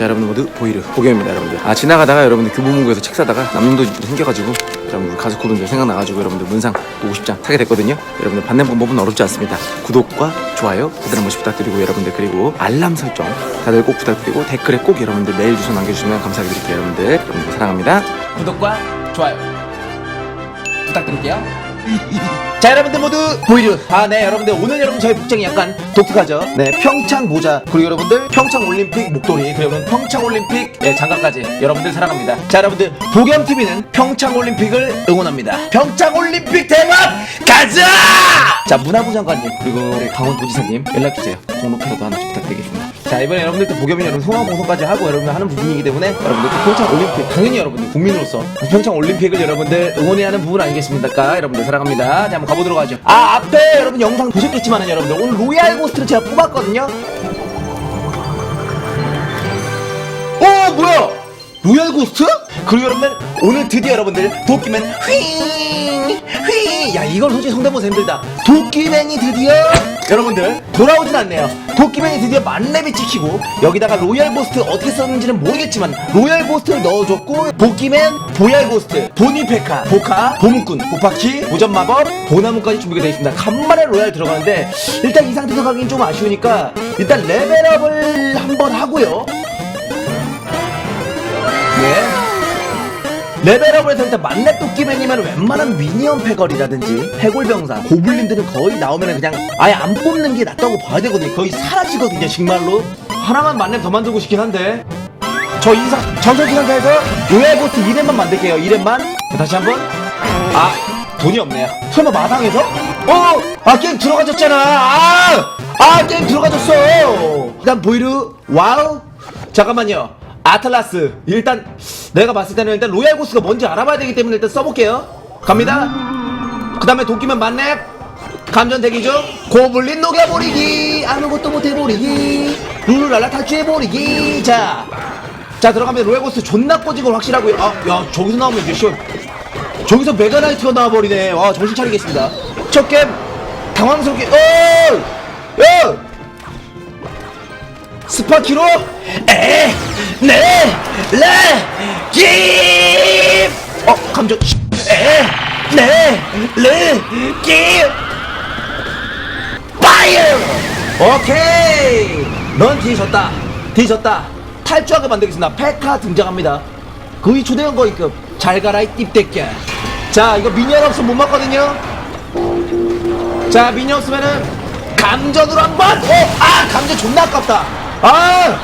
자 여러분들 모두 보이르 보겸입니다 여러분들. 아 지나가다가 여러분들 교보문고에서 책 사다가 남도 생겨가지고 여러분들 가수코든들 생각나가지고 여러분들 문상 50장 타게 됐거든요. 여러분들 받는 방법은 어렵지 않습니다. 구독과 좋아요 다들 한 번씩 부탁드리고 여러분들 그리고 알람 설정 다들 꼭 부탁드리고 댓글에 꼭 여러분들 메일 주소 남겨주시면 감사드릴게요 여러분들. 여러분들 사랑합니다. 구독과 좋아요 부탁드릴게요. 자 여러분들 모두 보이르 아네 여러분들. 오늘 여러분 저희 복장이 약간 독특하죠? 네 평창 모자. 그리고 여러분들 평창 올림픽 목도리. 그리고 평창 올림픽 네, 장갑까지 여러분들 사랑합니다. 자 여러분들 보겸 TV는 평창 올림픽을 응원합니다. 평창 올림픽 대박! 가자! 자 문화부 장관님 그리고 우리 강원도지사님 연락 주세요. 공로표라도 하나 좀 부탁드리겠습니다 자 이번에 여러분들 또 보겸이 여러분 송화 방송까지 하고 여러분들 하는 부분이기 때문에 여러분들 또 평창 올림픽 당연히 여러분들 국민으로서 평창 올림픽을 여러분들 응원해야 하는 부분 아니겠습니까? 여러분들 사랑합니다. 자 한번 가보도록 하죠. 아 앞에 여러분 영상 보셨겠지만은 여러분들 오늘 로얄 고스트를 제가 뽑았거든요. 어 뭐야 로얄 고스트? 그리고 여러분들 오늘 드디어 여러분들 도끼맨 휘휘야 이걸 솔직히 성대모사 힘들다. 도끼맨이 드디어 여러분들 돌아오진 않네요. 도끼맨이 드디어 만렙이 찍히고 여기다가 로얄 고스트 어떻게 썼는지는 모르겠지만 로얄 고스트를 넣어줬고 도끼맨 보얄 고스트 보니페카 보카 보문꾼 보파키 보전 마법 보나무까지 준비가 되어 있습니다. 간만에 로얄 들어가는데 일단 이 상태에서 가긴 좀 아쉬우니까 일단 레벨업을 레벨업을 해서 일단 만렙 도끼맨이면 웬만한 미니언 패걸이라든지 해골병사 고블린들은 거의 나오면 그냥 아예 안 뽑는 게 낫다고 봐야 되거든요. 거의 사라지거든요 정말로. 하나만 만렙 더 만들고 싶긴 한데. 저 이상 전설기 상자에서 요야고트 2렙만 만들게요 2렙만. 다시 한번. 아 돈이 없네요. 설마 마당에서? 어! 아 게임 들어가졌잖아. 아! 아 게임 들어가졌어. 일단 보이르 와우. 잠깐만요 아틀라스 일단 내가 봤을 때는 일단 로얄 고스가 뭔지 알아봐야 되기 때문에 일단 써볼게요. 갑니다. 그 다음에 도끼면 만렙 감전 대기 중. 고블린 녹여버리기. 아무것도 못해버리기. 룰루랄라 탈주해버리기. 자, 자 들어가면 로얄 고스 존나 건 확실하고요. 아야 저기서 나오면 이제 저기서 메가나이트가 나와버리네. 와 정신 차리겠습니다. 첫 게임 당황스럽게 어! 야! 스파키로 에, 네, 어, 감정, 에, 네, 레, 기, 파이어! 오케이! 넌 뒤졌다. 뒤졌다. 탈주하게 만들겠습니다. 페카 등장합니다. 거의 초대형 거위급. 잘 가라, 이 띠떼끼야. 자, 이거 미니언 없으면 못 맞거든요? 자, 미니언 없으면은, 감전으로 한 번! 어! 아! 감전 존나 아깝다! 아!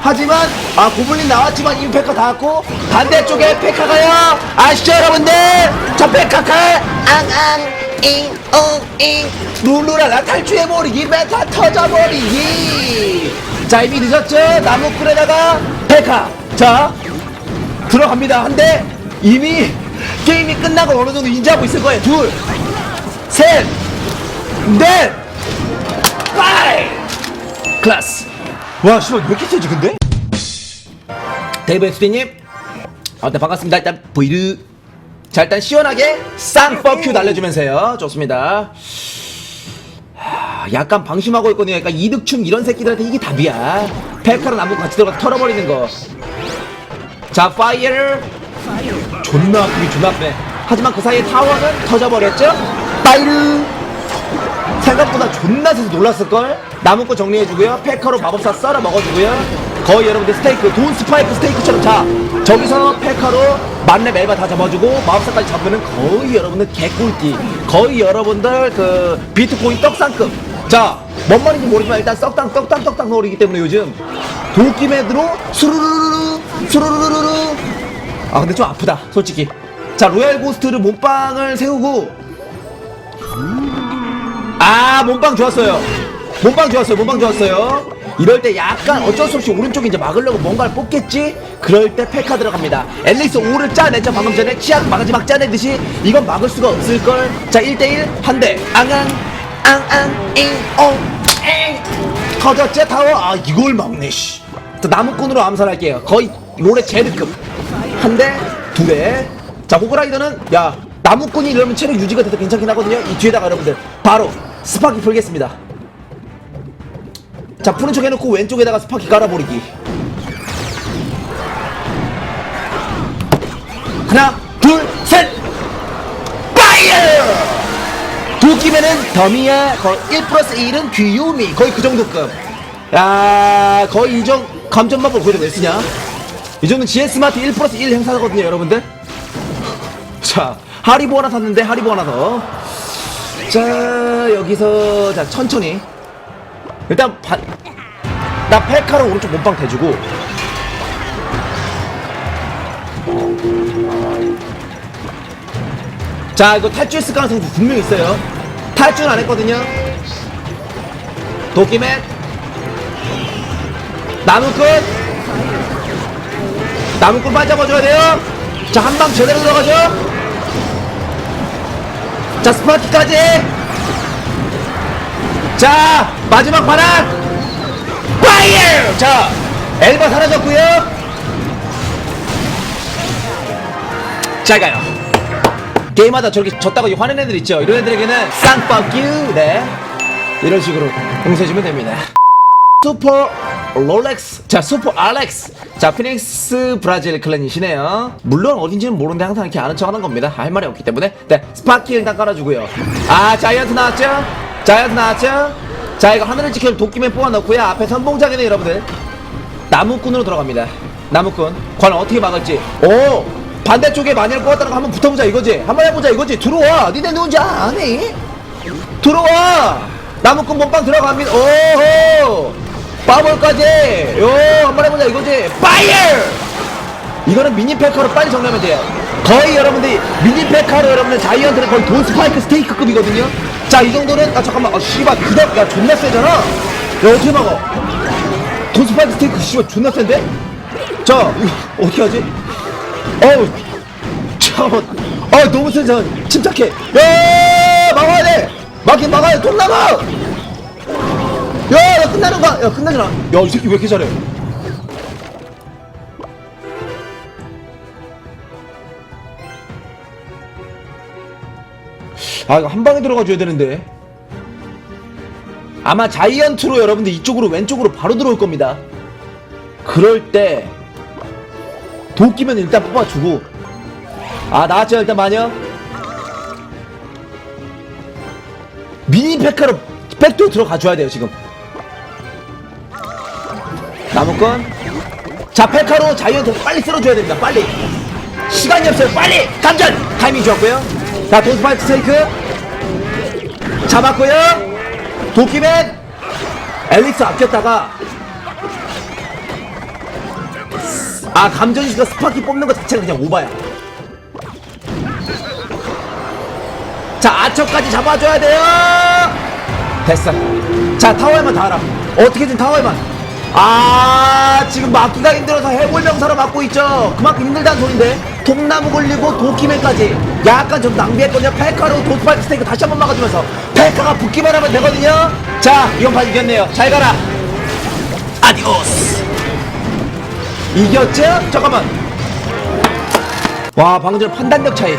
하지만, 아, 고블린 나왔지만 페카 다 왔고, 반대쪽에 페카 가요! 아시죠, 여러분들? 저 페카카! 앙앙! 잉, 엉, 잉! 룰루랄라 탈주해버리기, 메타 터져버리기! 자, 이미 늦었죠? 나무꾼에다가 페카! 자, 들어갑니다. 한 대! 이미 게임이 끝나고 어느 정도 인지하고 있을 거예요. 둘, 셋, 넷, 파이! 클라스! 와, 씨발, 왜 이렇게 세지, 근데? 데이브 엑스디님, 아, 네, 반갑습니다. 일단, 보이르. 자, 일단 시원하게 쌍퍼큐 날려주면서요. 좋습니다. 하, 약간 방심하고 있거든요. 약간 이득충 이런 새끼들한테 이게 답이야. 페카로 나무 같이 들어가서 털어버리는 거. 자, 파이어. 존나 아프기 존나 아프네. 하지만 그 사이에 타워는 터져버렸죠? 파이르. 생각보다 존나 세서 놀랐을걸? 남은 거 정리해주고요. 페커로 마법사 썰어 먹어주고요. 거의 여러분들 스테이크, 돈 스파이크 스테이크처럼 자, 저기서 페커로 만렙 멜바 다 잡아주고 마법사까지 잡으면 거의 여러분들 개꿀띠. 거의 여러분들 그 비트코인 떡상급. 자, 뭔 말인지 모르지만 일단 썩당 떡당 떡당 노리기 때문에 요즘 도끼맨으로 수루루루루 수루루루루 아 근데 좀 아프다 솔직히 자 로얄 고스트를 몸빵을 세우고 아 몸빵 좋았어요. 몸빵 좋았어요 몸빵 좋았어요. 이럴 때 약간 어쩔 수 없이 오른쪽에 이제 막으려고 뭔가를 뽑겠지? 그럴 때 페카 들어갑니다. 앨리스 5를 짜냈죠 방금 전에. 치약 마지막 짜내듯이. 이건 막을 수가 없을걸? 자 1대1 한대. 앙앙 앙앙 잉옹 터졌지 타워? 아 이걸 막네 씨. 자, 나무꾼으로 암살할게요. 거의 롤의 제드급. 한 대, 두 대. 자, 호그라이더는, 야, 나무꾼이 이러면 체력 유지가 돼서 괜찮긴 하거든요. 이 뒤에다가 여러분들, 바로 스파키 풀겠습니다. 자 푸는 척 해놓고 왼쪽에다가 스파키 깔아버리기. 하나 둘셋! 파이어! 도끼면은 더미야 거의 1 플러스 1은 귀요미 거의 그 정도급. 야 거의 이정 감전마블 거기다 왜 쓰냐? 이 정도는 GS 스마트 1 플러스 1 행사거든요 여러분들. 자 하리보 하나 샀는데 하리보 하나 더자 여기서 자 천천히. 일단 바, 나 펠카로 오른쪽 몸빵 대주고. 자 이거 탈주했을 가능성이 분명히 있어요. 탈주는 안 했거든요. 도끼맨. 나무꾼. 나무꾼 빠져봐줘야 돼요. 자 한 방 제대로 들어가죠. 자 스파키까지 자 마지막 바닥 파이어! 자 엘바 사라졌고요. 잘 가요. 게임하다 저렇게 졌다고 화내는 애들 있죠? 이런 애들에게는 쌍빠큐 네. 이런 식으로 용서해주면 됩니다. 슈퍼 롤렉스. 자 슈퍼 알렉스. 자 피닉스 브라질 클랜이시네요. 물론 어딘지는 모르는데 항상 이렇게 아는 척 하는 겁니다. 할 말이 없기 때문에. 네 스파키 일단 깔아주고요. 아 자이언트 나왔죠 자이언트 나왔죠? 자 이거 하늘을 지킬 도끼맨 뽑아놓고요. 앞에 선봉장이네 여러분들 나무꾼으로 들어갑니다. 나무꾼. 과연 어떻게 막을지. 오! 반대쪽에 마니를 뽑았다는 거 한번 붙어보자 이거지. 한번 해보자 이거지. 들어와! 니네 누군지 아니? 들어와! 나무꾼 몸빵 들어갑니다. 오호! 빠볼까지? 요 한번 해보자 이거지. 파이어! 이거는 미니 페카로 빨리 정리하면 돼요 거의 여러분들 미니 페카로 여러분들 자이언트는 거의 돈 스파이크 스테이크급이거든요. 자 이 정도는 아 잠깐만 아 씨발 그닥 야 존나 세잖아. 야 어떻게 막어 돈 스파이크 스테이크 씨발 존나 센데? 자 이거 어떻게 하지? 어우 잠깐만. 아 너무 세잖아 침착해. 야 막아야 돼! 막긴 막아야 돼돈 나가! 야, 야 끝나는 거야. 야 끝나잖아. 야 이 새끼 왜 이렇게 잘해? 아 이거 한 방에 들어가 줘야 되는데. 아마 자이언트로 여러분들 이쪽으로 왼쪽으로 바로 들어올 겁니다. 그럴 때 도끼면 일단 뽑아주고. 아 나왔죠 일단 마녀? 미니 페카로 백도 들어가 줘야 돼요 지금. 나무건? 자 페카로 자이언트 빨리 쓸어줘야 됩니다 빨리. 시간이 없어요 빨리! 감전! 타이밍 좋았고요. 자 돈스파이크 스테이크 잡았고요. 도끼맨! 엘릭스 아꼈다가 아 감전시가 스파키 뽑는 것 자체가 그냥 오바야. 자 아처까지 잡아줘야 돼요. 됐어. 자 타워에만 다 알아 어떻게든 타워에만. 아 지금 막기가 힘들어서 해골 명사로 막고 있죠. 그만큼 힘들다는 소린데. 통나무 걸리고 도끼맨까지. 약간 좀 낭비했거든요. 페카로 도스파이크 스테이크 다시 한번 막아주면서 페카가 붙기만 하면 되거든요. 자 이번 판 이겼네요. 잘 가라. 아디오스. 이겼죠? 잠깐만. 와 방금 전 판단력 차이.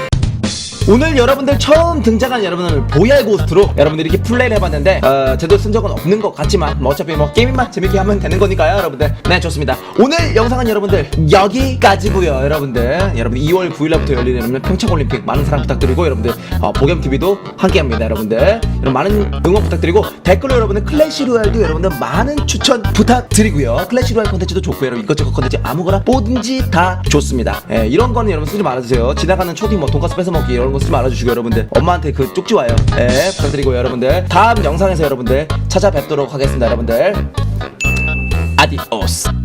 오늘 여러분들 처음 등장한 여러분을 보야의 고스트로 여러분들이 이렇게 플레이를 해봤는데 어, 제대로 쓴 적은 없는 것 같지만 뭐 어차피 뭐 게임만 재밌게 하면 되는 거니까요 여러분들. 네 좋습니다 오늘 영상은 여러분들 여기까지고요 여러분들. 여러분 2월 9일날부터 열리는 평창올림픽 많은 사랑 부탁드리고 여러분들 어, 보겸TV도 함께합니다 여러분들. 여러분 많은 응원 부탁드리고 댓글로 여러분들 클래시 로얄도 여러분들 많은 추천 부탁드리고요. 클래시 로얄 컨텐츠도 좋고요 여러분 이것저것 컨텐츠 아무거나 뭐든지 다 좋습니다. 예, 이런 거는 여러분 쓰지 말아주세요. 지나가는 초딩 뭐 돈가스 뺏어먹기 이런 거 쓰지 말아주시고 여러분들. 엄마한테 그 쪽지 와요. 예 부탁드리고 여러분들. 다음 영상에서 여러분들 찾아뵙도록 하겠습니다 여러분들. 아디오스